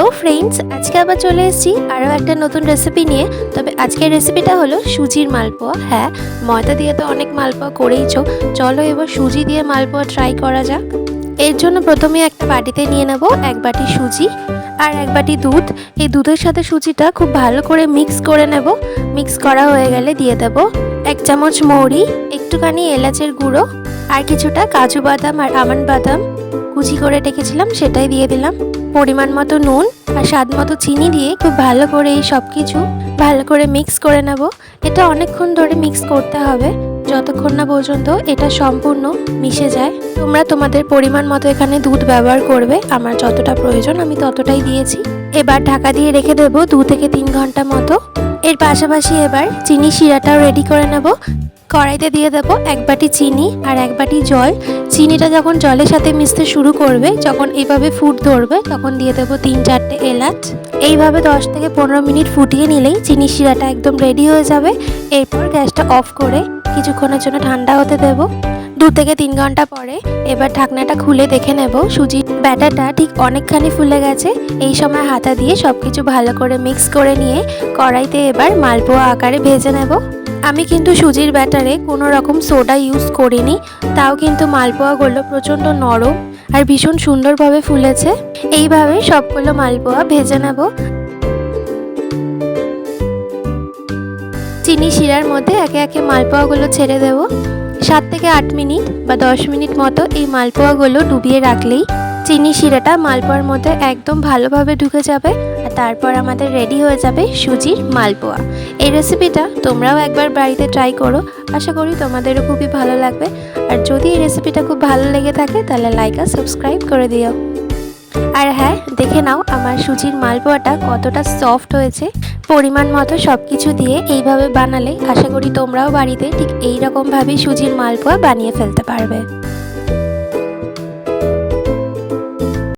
Hello friends আজকে আবার চলে এসেছি আরও একটা নতুন রেসিপি নিয়ে। তবে আজকের রেসিপিটা হলো সুজির মালপোয়া। হ্যাঁ ময়দা দিয়ে তো অনেক মালপোয়া করেইছো। চলো এবার সুজি দিয়ে মালপোয়া ট্রাই করা যাক। এর জন্য প্রথমে একটা বাটিতে নিয়ে নেব এক বাটি সুজি আর এক বাটি দুধ। এই দুধের সাথে সুজিটা খুব ভালো করে মিক্স করে নেব। মিক্স করা হয়ে গেলে দিয়ে দেব এক চামচ মৌরি, একটুখানি এলাচের গুঁড়ো আর কিছুটা কাজু বাদাম আর আমন্ড বাদাম। কুচি করে রেখেছিলাম, সেটাই দিয়ে দিলাম। পরিমাণ মতো নুন আর স্বাদ মতো চিনি দিয়ে খুব ভালো করে এই সব কিছু ভালো করে মিক্স করে নেব। এটা অনেকক্ষণ ধরে মিক্স করতে হবে। যতক্ষণ না পর্যন্ত এটা সম্পূর্ণ মিশে যায়। তোমরা তোমাদের পরিমাণ মতো এখানে দুধ ব্যবহার করবে। আমার যতটা প্রয়োজন আমি ততটাই দিয়েছি। এবার ঢাকা দিয়ে রেখে দেবো দু থেকে তিন ঘণ্টা মতো। এর পাশাপাশি এবার চিনি শিরাটাও রেডি করে নেব। কড়াইতে দিয়ে দেবো এক বাটি চিনি আর এক বাটি জল। চিনিটা যখন জলের সাথে মিশতে শুরু করবে, যখন এইভাবে ফুট ধরবে, তখন দিয়ে দেবো তিন চারটে এলাচ। এইভাবে দশ থেকে পনেরো মিনিট ফুটিয়ে নিলেই চিনি শিরাটা একদম রেডি হয়ে যাবে। এরপর গ্যাসটা অফ করে কিছুক্ষণের জন্য ঠান্ডা হতে দেবো। দু থেকে তিন ঘণ্টা পরে এবার ঢাকনাটা খুলে দেখে নেব। সুজির ব্যাটাটা ঠিক অনেকখানি ফুলে গেছে। এই সময় হাতা দিয়ে সব কিছু ভালো করে মিক্স করে নিয়ে কড়াইতে এবার মালপোয়া আকারে ভেজে নেব। আমি কিন্তু সুজির ব্যাটারে কোনো রকম সোডা ইউজ করিনি, তাও কিন্তু মালপোয়াগুলো প্রচণ্ড নরম আর ভীষণ সুন্দরভাবে ফুলেছে। এইভাবে সবগুলো মালপোয়া ভেজে নেব। চিনি শিরার মধ্যে একে একে মালপোয়াগুলো ছেড়ে দেব। থেকে আট মিনিট বা দশ মিনিট মতো এই মালপোয়াগুলো ডুবিয়ে রাখলেই চিনি শিরাটা মালপোয়ার মধ্যে একদম ভালোভাবে ঢুকে যাবে আর তারপর আমাদের রেডি হয়ে যাবে সুজির মালপোয়া। এই রেসিপিটা তোমরাও একবার বাড়িতে ট্রাই করো। আশা করি তোমাদেরও খুবই ভালো লাগবে। আর যদি এই রেসিপিটা খুব ভালো লেগে থাকে তাহলে লাইক আর সাবস্ক্রাইব করে দিও। আর হ্যাঁ দেখে নাও আমার সুজির মালপোয়াটা কতটা সফট হয়েছে। পরিমাণ মতো সব কিছু দিয়ে এইভাবে বানালে আশা করি তোমরাও বাড়িতে ঠিক এইরকমভাবেই সুজির মালপোয়া বানিয়ে ফেলতে পারবে।